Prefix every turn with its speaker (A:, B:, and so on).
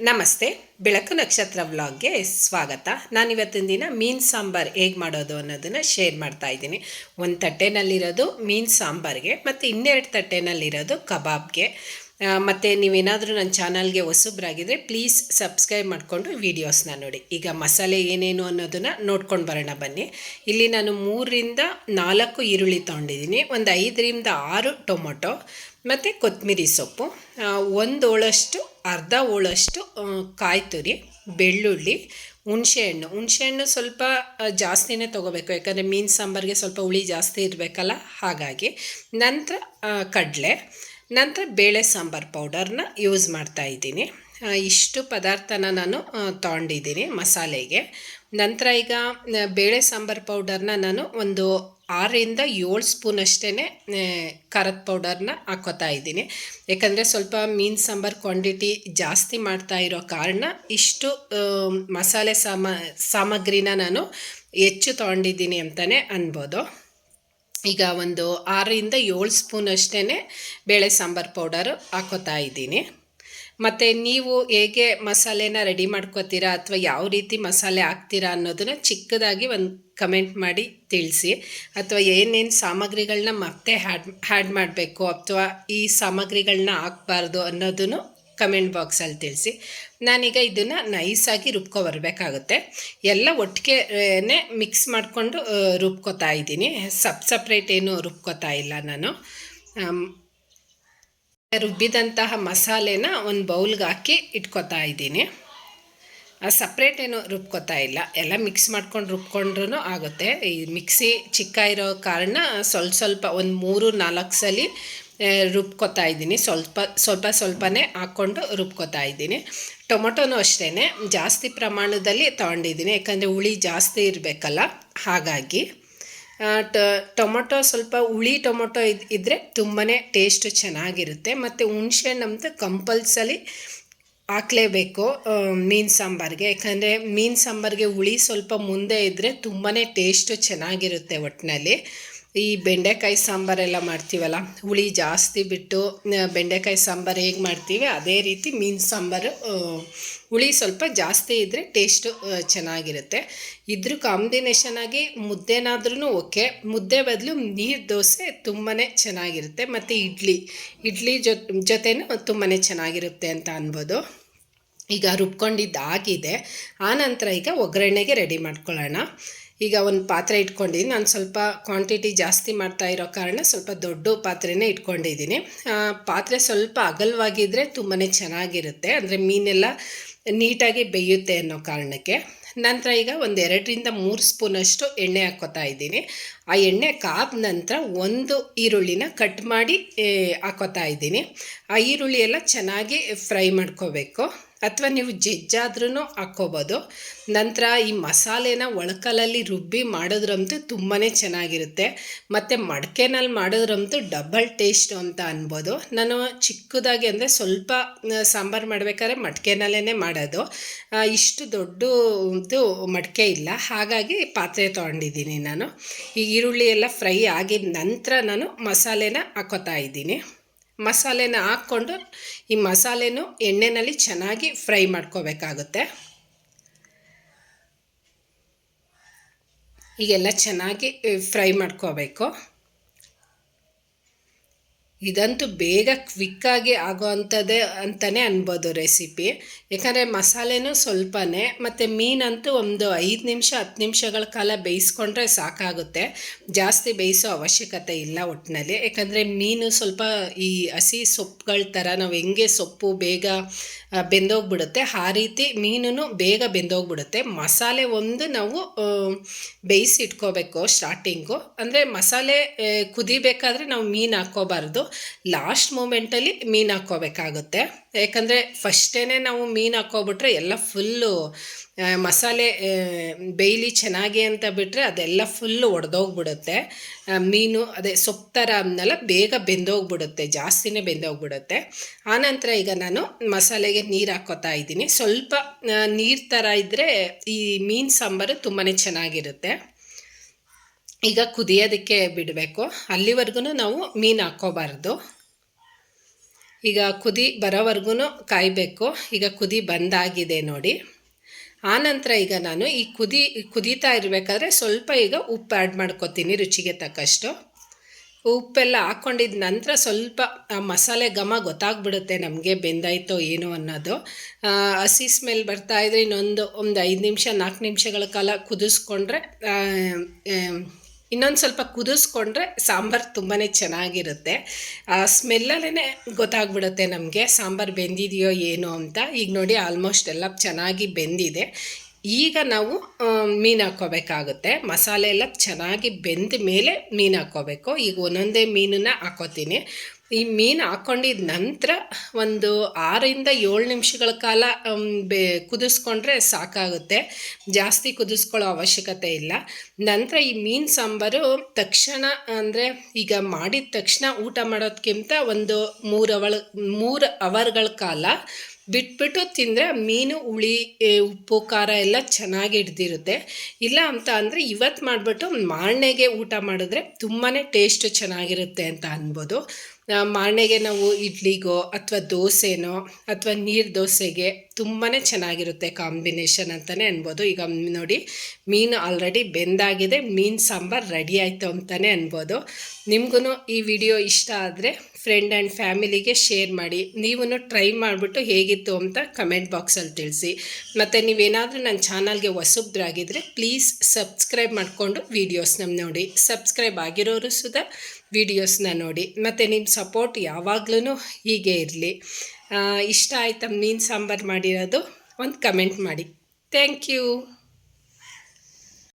A: ನಮಸ್ತೆ, ಬೆಳಕು ನಕ್ಷತ್ರ ವ್ಲಾಗ್ಗೆ ಸ್ವಾಗತ. ನಾನಿವತ್ತಿನ ದಿನ ಮೀನು ಸಾಂಬಾರು ಹೇಗೆ ಮಾಡೋದು ಅನ್ನೋದನ್ನು ಶೇರ್ ಮಾಡ್ತಾ ಇದ್ದೀನಿ. ಒಂದು ತಟ್ಟೆನಲ್ಲಿರೋದು ಮೀನು ಸಾಂಬಾರಿಗೆ, ಮತ್ತು ಇನ್ನೆರಡು ತಟ್ಟೆನಲ್ಲಿರೋದು ಕಬಾಬ್ಗೆ. ಮತ್ತು ನೀವೇನಾದರೂ ನನ್ನ ಚಾನಲ್ಗೆ ಹೊಸಬ್ರಾಗಿದ್ದರೆ ಪ್ಲೀಸ್ ಸಬ್ಸ್ಕ್ರೈಬ್ ಮಾಡಿಕೊಂಡು ವೀಡಿಯೋಸ್ನ ನೋಡಿ. ಈಗ ಮಸಾಲೆ ಏನೇನು ಅನ್ನೋದನ್ನು ನೋಡ್ಕೊಂಡು ಬರೋಣ ಬನ್ನಿ. ಇಲ್ಲಿ ನಾನು ಮೂರರಿಂದ ನಾಲ್ಕು ಈರುಳ್ಳಿ ತೊಗೊಂಡಿದ್ದೀನಿ. ಒಂದು ಐದರಿಂದ ಆರು ಟೊಮೊಟೊ, ಮತ್ತು ಕೊತ್ತಂಬರಿ ಸೊಪ್ಪು ಒಂದು ಹೋಳಷ್ಟು ಅರ್ಧ ಹೋಳಷ್ಟು ಕಾಯಿ ತುರಿ ಬೆಳ್ಳುಳ್ಳಿ ಹುಣಸೆಹಣ್ಣು ಹುಣಸೆಹಣ್ಣು ಸ್ವಲ್ಪ ಜಾಸ್ತಿನೇ ತೊಗೋಬೇಕು. ಯಾಕಂದರೆ ಮೀನು ಸಾಂಬಾರಿಗೆ ಸ್ವಲ್ಪ ಹುಳಿ ಜಾಸ್ತಿ ಇರಬೇಕಲ್ಲ ಹಾಗಾಗಿ. ನಂತರ ಕಡಲೆ ನಂತರ ಬೇಳೆ ಸಾಂಬಾರು ಪೌಡರ್ನ ಯೂಸ್ ಮಾಡ್ತಾ ಇದ್ದೀನಿ. ಇಷ್ಟು ಪದಾರ್ಥನ ನಾನು ತೊಗೊಂಡಿದ್ದೀನಿ ಮಸಾಲೆಗೆ. ನಂತರ ಈಗ ಬೇಳೆ ಸಾಂಬಾರು ಪೌಡರ್ನ ನಾನು ಒಂದು ಆರರಿಂದ ಏಳು ಸ್ಪೂನ್ ಅಷ್ಟೇ ಖಾರದ ಪೌಡರ್ನ ಹಾಕೋತಾ ಇದ್ದೀನಿ. ಯಾಕಂದರೆ ಸ್ವಲ್ಪ ಮೀನು ಸಾಂಬಾರು ಕ್ವಾಂಟಿಟಿ ಜಾಸ್ತಿ ಮಾಡ್ತಾ ಇರೋ ಕಾರಣ ಇಷ್ಟು ಮಸಾಲೆ ಸಾಮ, ಸಾಮಗ್ರಿನ ನಾನು ಹೆಚ್ಚು ತೊಗೊಂಡಿದ್ದೀನಿ ಅಂತಲೇ ಅನ್ಬೋದು. ಈಗ ಒಂದು ಆರರಿಂದ ಏಳು ಸ್ಪೂನ್ ಅಷ್ಟೇ ಬೇಳೆ ಸಾಂಬಾರು ಪೌಡರು ಹಾಕೋತಾ ಇದ್ದೀನಿ. ಮತ್ತು ನೀವು ಹೇಗೆ ಮಸಾಲೆನ ರೆಡಿ ಮಾಡ್ಕೋತೀರಾ ಅಥವಾ ಯಾವ ರೀತಿ ಮಸಾಲೆ ಹಾಕ್ತೀರಾ ಅನ್ನೋದನ್ನು ಚಿಕ್ಕದಾಗಿ ಒಂದು ಕಮೆಂಟ್ ಮಾಡಿ ತಿಳಿಸಿ. ಅಥವಾ ಏನೇನು ಸಾಮಗ್ರಿಗಳನ್ನ ಮತ್ತೆ ಹ್ಯಾಡ್ ಹ್ಯಾಡ್ ಮಾಡಬೇಕು ಅಥವಾ ಈ ಸಾಮಗ್ರಿಗಳನ್ನ ಹಾಕ್ಬಾರ್ದು ಅನ್ನೋದನ್ನು ಕಮೆಂಟ್ ಬಾಕ್ಸಲ್ಲಿ ತಿಳಿಸಿ. ನಾನೀಗ ಇದನ್ನು ನೈಸಾಗಿ ರುಬ್ಕೊ ಬರಬೇಕಾಗುತ್ತೆ. ಎಲ್ಲ ಒಟ್ಟಿಗೆನೆ ಮಿಕ್ಸ್ ಮಾಡಿಕೊಂಡು ರುಬ್ಕೋತಾ ಇದ್ದೀನಿ. ಸಪ್ ಸಪ್ರೇಟ್ ಏನು ರುಬ್ಕೋತಾ ಇಲ್ಲ ನಾನು. ರುಬ್ಬಿದಂತಹ ಮಸಾಲೆನ ಒಂದು ಬೌಲ್ಗೆ ಹಾಕಿ ಇಟ್ಕೊತಾ ಇದ್ದೀನಿ. ಸಪ್ರೇಟ್ ಏನು ರುಬ್ಕೋತಾ ಇಲ್ಲ. ಎಲ್ಲ ಮಿಕ್ಸ್ ಮಾಡ್ಕೊಂಡು ರುಬ್ಕೊಂಡ್ರೂ ಆಗುತ್ತೆ. ಈ ಮಿಕ್ಸಿ ಚಿಕ್ಕ ಇರೋ ಕಾರಣ ಸ್ವಲ್ಪ ಸ್ವಲ್ಪ ಒಂದು ಮೂರು ನಾಲ್ಕು ಸಲ ರುಬ್ಕೋತಾ ಇದ್ದೀನಿ. ಸ್ವಲ್ಪ ಸ್ವಲ್ಪ ಸ್ವಲ್ಪನೇ ಹಾಕ್ಕೊಂಡು ರುಬ್ಕೊತಾ ಇದ್ದೀನಿ. ಟೊಮೊಟೊನೂ ಅಷ್ಟೇ ಜಾಸ್ತಿ ಪ್ರಮಾಣದಲ್ಲಿ ತಗೊಂಡಿದ್ದೀನಿ. ಯಾಕಂದರೆ ಹುಳಿ ಜಾಸ್ತಿ ಇರಬೇಕಲ್ಲ, ಹಾಗಾಗಿ. ಟೊಮೊಟೊ ಸ್ವಲ್ಪ ಹುಳಿ ಟೊಮೊಟೊ ಇದು ಇದ್ದರೆ ತುಂಬಾ ಟೇಸ್ಟು ಚೆನ್ನಾಗಿರುತ್ತೆ. ಮತ್ತು ಹುಣಸೆಹಣ್ಣಂತೂ ಕಂಪಲ್ಸಲಿ ಹಾಕ್ಲೇಬೇಕು ಮೀನು ಸಾಂಬಾರಿಗೆ. ಯಾಕಂದರೆ ಮೀನು ಸಾಂಬಾರಿಗೆ ಹುಳಿ ಸ್ವಲ್ಪ ಮುಂದೆ ಇದ್ದರೆ ತುಂಬಾ ಟೇಸ್ಟು ಚೆನ್ನಾಗಿರುತ್ತೆ ಒಟ್ಟಿನಲ್ಲಿ ಈ ಬೆಂಡೆಕಾಯಿ ಸಾಂಬಾರೆಲ್ಲ ಮಾಡ್ತೀವಲ್ಲ, ಹುಳಿ ಜಾಸ್ತಿ ಬಿಟ್ಟು ಬೆಂಡೆಕಾಯಿ ಸಾಂಬಾರು ಹೇಗೆ ಮಾಡ್ತೀವಿ, ಅದೇ ರೀತಿ ಮೀನು ಸಾಂಬಾರು ಹುಳಿ ಸ್ವಲ್ಪ ಜಾಸ್ತಿ ಇದ್ದರೆ ಟೇಸ್ಟು ಚೆನ್ನಾಗಿರುತ್ತೆ. ಇದ್ರ ಕಾಂಬಿನೇಷನ್ ಆಗಿ ಮುದ್ದೆನಾದ್ರೂ ಓಕೆ, ಮುದ್ದೆ ಬದಲು ನೀರು ದೋಸೆ ತುಂಬಾ ಚೆನ್ನಾಗಿರುತ್ತೆ, ಮತ್ತು ಇಡ್ಲಿ ಇಡ್ಲಿ ಜೊತೆ, ಜೊತೆನೂ ತುಂಬಾ ಚೆನ್ನಾಗಿರುತ್ತೆ ಅಂತ ಅನ್ಬೋದು. ಈಗ ರುಬ್ಕೊಂಡಿದ್ದಾಗಿದೆ, ಆನಂತರ ಈಗ ಒಗ್ಗರಣೆಗೆ ರೆಡಿ ಮಾಡ್ಕೊಳ್ಳೋಣ. ಈಗ ಒಂದು ಪಾತ್ರೆ ಇಟ್ಕೊಂಡಿದ್ದೀನಿ ನಾನು ಸ್ವಲ್ಪ ಕ್ವಾಂಟಿಟಿ ಜಾಸ್ತಿ ಮಾಡ್ತಾ ಇರೋ ಕಾರಣ ಸ್ವಲ್ಪ ದೊಡ್ಡ ಪಾತ್ರೆನೇ ಇಟ್ಕೊಂಡಿದ್ದೀನಿ ಪಾತ್ರೆ ಸ್ವಲ್ಪ ಅಗಲವಾಗಿದ್ದರೆ ತುಂಬಾ ಚೆನ್ನಾಗಿರುತ್ತೆ. ಅಂದರೆ ಮೀನೆಲ್ಲ ನೀಟಾಗಿ ಬೇಯುತ್ತೆ ಅನ್ನೋ ಕಾರಣಕ್ಕೆ. ನಂತರ ಈಗ ಒಂದು ಎರಡರಿಂದ ಮೂರು ಸ್ಪೂನಷ್ಟು ಎಣ್ಣೆ ಹಾಕ್ಕೋತಾ ಇದ್ದೀನಿ. ಆ ಎಣ್ಣೆ ಕಾದ ನಂತರ ಒಂದು ಈರುಳ್ಳಿನ ಕಟ್ ಮಾಡಿ ಹಾಕೋತಾ ಇದ್ದೀನಿ. ಆ ಈರುಳ್ಳಿ ಎಲ್ಲ ಚೆನ್ನಾಗಿ ಫ್ರೈ ಮಾಡ್ಕೋಬೇಕು. ಅಥವಾ ನೀವು ಜಜ್ಜಾದ್ರೂ ಹಾಕ್ಕೋಬೋದು. ನಂತರ ಈ ಮಸಾಲೆನ ಒಳಕಲಲ್ಲಿ ರುಬ್ಬಿ ಮಾಡೋದ್ರಂತೂ ತುಂಬಾ ಚೆನ್ನಾಗಿರುತ್ತೆ. ಮತ್ತು ಮಡಕೆನಲ್ಲಿ ಮಾಡೋದ್ರಂತೂ ಡಬಲ್ ಟೇಸ್ಟ್ ಅಂತ ಅನ್ಬೋದು. ನಾನು ಚಿಕ್ಕದಾಗಿ ಅಂದರೆ ಸ್ವಲ್ಪ ಸಾಂಬಾರು ಮಾಡಬೇಕಾದ್ರೆ ಮಡಕೆನಲ್ಲೇ ಮಾಡೋದು. ಇಷ್ಟು ದೊಡ್ಡದು ಮಡಕೆ ಇಲ್ಲ. ಹಾಗಾಗಿ ಪಾತ್ರೆ ತೊಗೊಂಡಿದ್ದೀನಿ ನಾನು. ಈ ಈರುಳ್ಳಿ ಎಲ್ಲ ಫ್ರೈ ಆಗಿದ ನಂತರ ನಾನು ಮಸಾಲೆನ ಹಾಕೋತಾ ಇದ್ದೀನಿ. ಮಸಾಲೆನ ಹಾಕ್ಕೊಂಡು ಈ ಮಸಾಲೆನೂ ಎಣ್ಣೆಯಲ್ಲಿ ಚೆನ್ನಾಗಿ ಫ್ರೈ ಮಾಡ್ಕೋಬೇಕಾಗುತ್ತೆ. ಈಗೆಲ್ಲ ಚೆನ್ನಾಗಿ ಫ್ರೈ ಮಾಡ್ಕೋಬೇಕು. ಇದಂತೂ ಬೇಗ ಕ್ವಿಕ್ಕಾಗಿ ಆಗೋ ಅಂಥದ್ದೇ ಅಂತಲೇ ಅನ್ಬೋದು ರೆಸಿಪಿ. ಯಾಕಂದರೆ ಮಸಾಲೆನೂ ಸ್ವಲ್ಪನೇ, ಮತ್ತು ಮೀನಂತೂ ಒಂದು ಐದು ನಿಮಿಷ, ಹತ್ತು ನಿಮಿಷಗಳ ಕಾಲ ಬೇಯಿಸ್ಕೊಂಡ್ರೆ ಸಾಕಾಗುತ್ತೆ. ಜಾಸ್ತಿ ಬೇಯಿಸೋ ಅವಶ್ಯಕತೆ ಇಲ್ಲ ಒಟ್ಟಿನಲ್ಲಿ ಯಾಕಂದರೆ ಮೀನು ಸ್ವಲ್ಪ ಈ ಹಸಿ ಸೊಪ್ಪುಗಳ ಥರ ನಾವು ಹೆಂಗೆ ಸೊಪ್ಪು ಬೇಗ ಬೆಂದೋಗ್ಬಿಡುತ್ತೆ, ಆ ರೀತಿ ಮೀನು ಬೇಗ ಬೆಂದೋಗ್ಬಿಡುತ್ತೆ. ಮಸಾಲೆ ಒಂದು ನಾವು ಬೇಯಿಸಿ ಇಟ್ಕೋಬೇಕು ಸ್ಟಾರ್ಟಿಂಗು. ಅಂದರೆ ಮಸಾಲೆ ಕುದಿಬೇಕಾದ್ರೆ ನಾವು ಮೀನು ಹಾಕ್ಕೋಬಾರ್ದು. ಲಾಸ್ಟ್ ಮೂಮೆಂಟಲ್ಲಿ ಮೀನು ಹಾಕ್ಕೋಬೇಕಾಗುತ್ತೆ. ಯಾಕಂದರೆ ಫಸ್ಟೇ ನಾವು ಮೀನು ಹಾಕ್ಕೊಬಿಟ್ರೆ ಎಲ್ಲ ಫುಲ್ಲು ಮಸಾಲೆ ಬೇಯ್ಲಿ ಚೆನ್ನಾಗಿ ಅಂತ ಬಿಟ್ಟರೆ ಅದೆಲ್ಲ ಫುಲ್ಲು ಒಡೆದೋಗ್ಬಿಡುತ್ತೆ. ಮೀನು ಅದೇ ಸೊಪ್ಪು ಥರ ಅನ್ನೆಲ್ಲ, ಬೇಗ ಬೆಂದೋಗ್ಬಿಡುತ್ತೆ, ಜಾಸ್ತಿನೇ ಬೆಂದೋಗ್ಬಿಡುತ್ತೆ. ಆನಂತರ ಈಗ ನಾನು ಮಸಾಲೆಗೆ ನೀರು ಹಾಕೋತಾ ಇದ್ದೀನಿ. ಸ್ವಲ್ಪ ನೀರು ಥರ ಇದ್ದರೆ ಈ ಮೀನು ಸಾಂಬಾರು ತುಂಬಾ ಚೆನ್ನಾಗಿರುತ್ತೆ. ಈಗ ಕುದಿಯೋದಕ್ಕೆ ಬಿಡಬೇಕು. ಅಲ್ಲಿವರೆಗೂ ನಾವು ಮೀನು ಹಾಕ್ಕೋಬಾರ್ದು. ಈಗ ಕುದಿ ಬರೋವರೆಗೂ ಕಾಯಬೇಕು. ಈಗ ಕುದಿ ಬಂದಾಗಿದೆ ನೋಡಿ. ಆನಂತರ ಈಗ ನಾನು ಈ ಕುದಿ, ಕುದೀತಾ ಇರಬೇಕಾದ್ರೆ ಸ್ವಲ್ಪ ಈಗ ಉಪ್ಪು ಆ್ಯಡ್ ಮಾಡ್ಕೊತೀನಿ ರುಚಿಗೆ ತಕ್ಕಷ್ಟು. ಉಪ್ಪೆಲ್ಲ ಹಾಕ್ಕೊಂಡಿದ ನಂತರ ಸ್ವಲ್ಪ ಮಸಾಲೆ ಘಮ ಗೊತ್ತಾಗ್ಬಿಡುತ್ತೆ ನಮಗೆ ಬೆಂದಾಯ್ತೋ ಏನೋ ಅನ್ನೋದು. ಹಸಿ ಸ್ಮೆಲ್ ಬರ್ತಾ ಇದ್ರೆ ಇನ್ನೊಂದು ಒಂದು ಐದು ನಿಮಿಷ ನಾಲ್ಕು ನಿಮಿಷಗಳ ಕಾಲ ಕುದಿಸ್ಕೊಂಡ್ರೆ ಇನ್ನೊಂದು ಸ್ವಲ್ಪ ಕುದಿಸ್ಕೊಂಡ್ರೆ ಸಾಂಬಾರು ತುಂಬಾ ಚೆನ್ನಾಗಿರುತ್ತೆ. ಆ ಸ್ಮೆಲ್ಲಲ್ಲೇ ಗೊತ್ತಾಗ್ಬಿಡುತ್ತೆ ನಮಗೆ ಸಾಂಬಾರು ಬೆಂದಿದೆಯೋ ಏನೋ ಅಂತ. ಈಗ ನೋಡಿ ಆಲ್ಮೋಸ್ಟ್ ಎಲ್ಲ ಚೆನ್ನಾಗಿ ಬೆಂದಿದೆ. ಈಗ ನಾವು ಮೀನು ಹಾಕ್ಕೋಬೇಕಾಗುತ್ತೆ. ಮಸಾಲೆ ಎಲ್ಲ ಚೆನ್ನಾಗಿ ಬೆಂದ ಮೇಲೆ ಮೀನು ಹಾಕ್ಕೋಬೇಕು. ಈಗ ಒಂದೊಂದೇ ಮೀನನ್ನ ಹಾಕೋತೀನಿ ಈ ಮೀನು ಹಾಕ್ಕೊಂಡಿದ ನಂತರ ಒಂದು ಆರರಿಂದ ಏಳು ನಿಮಿಷಗಳ ಕಾಲ ಬೇ, ಕುದಿಸ್ಕೊಂಡ್ರೆ ಸಾಕಾಗುತ್ತೆ. ಜಾಸ್ತಿ ಕುದಿಸ್ಕೊಳ್ಳೋ ಅವಶ್ಯಕತೆ ಇಲ್ಲ. ನಂತರ ಈ ಮೀನು ಸಾಂಬಾರು ತಕ್ಷಣ ಅಂದರೆ ಈಗ ಮಾಡಿದ ತಕ್ಷಣ ಊಟ ಮಾಡೋದಕ್ಕಿಂತ ಒಂದು ಮೂರು ಅವಳ, ಮೂರು ಅವರ್ಗಳ ಕಾಲ ಬಿಟ್ಬಿಟ್ಟು ತಿಂದರೆ ಮೀನು, ಹುಳಿ ಉಪ್ಪು, ಖಾರ ಎಲ್ಲ ಚೆನ್ನಾಗಿ ಹಿಡ್ದಿರುತ್ತೆ. ಇಲ್ಲ ಅಂತ ಅಂದರೆ ಇವತ್ತು ಮಾಡಿಬಿಟ್ಟು ಮಾರನೆಗೆ ಊಟ ಮಾಡಿದ್ರೆ ತುಂಬಾ ಟೇಸ್ಟ್ ಚೆನ್ನಾಗಿರುತ್ತೆ ಅಂತ ಅನ್ಬೋದು. ಮಾರನೆಗೆ ನಾವು ಇಡ್ಲಿಗೋ ಅಥವಾ ದೋಸೆನೋ ಅಥವಾ ನೀರು ದೋಸೆಗೆ ತುಂಬಾ ಚೆನ್ನಾಗಿರುತ್ತೆ ಕಾಂಬಿನೇಷನ್ ಅಂತಲೇ ಅನ್ಬೋದು. ಈಗ ನೋಡಿ, ಮೀನು ಆಲ್ರೆಡಿ ಬೆಂದಾಗಿದೆ, ಮೀನು ಸಾಂಬಾರು ರೆಡಿ ಆಯಿತು ಅಂತಲೇ ಅನ್ಬೋದು. ನಿಮಗೂ ಈ ವಿಡಿಯೋ ಇಷ್ಟ ಆದರೆ ಫ್ರೆಂಡ್ ಆ್ಯಂಡ್ ಫ್ಯಾಮಿಲಿಗೆ ಶೇರ್ ಮಾಡಿ. ನೀವು ಟ್ರೈ ಮಾಡಿಬಿಟ್ಟು ಹೇಗಿತ್ತು ಅಂತ ಕಮೆಂಟ್ ಬಾಕ್ಸಲ್ಲಿ ತಿಳಿಸಿ. ಮತ್ತು ನೀವೇನಾದರೂ ನನ್ನ ಚಾನಲ್ಗೆ ಹೊಸಬ್ರಾಗಿದ್ದರೆ ಪ್ಲೀಸ್ ಸಬ್ಸ್ಕ್ರೈಬ್ ಮಾಡಿಕೊಂಡು ವೀಡಿಯೋಸ್ನ ನೋಡಿ. ಸಬ್ಸ್ಕ್ರೈಬ್ ಆಗಿರೋರು ಸುಧಾ ವೀಡಿಯೋಸ್ನ ನೋಡಿ. ಮತ್ತು ನಿಮ್ಮ ಸಪೋರ್ಟ್ ಯಾವಾಗ್ಲೂ ಹೀಗೆ ಇರಲಿ. ಇಷ್ಟ ಆಯ್ತಾ ಮೀನು ಸಾಂಬಾರು ಮಾಡಿರೋದು, ಒಂದು ಕಮೆಂಟ್ ಮಾಡಿ. Thank you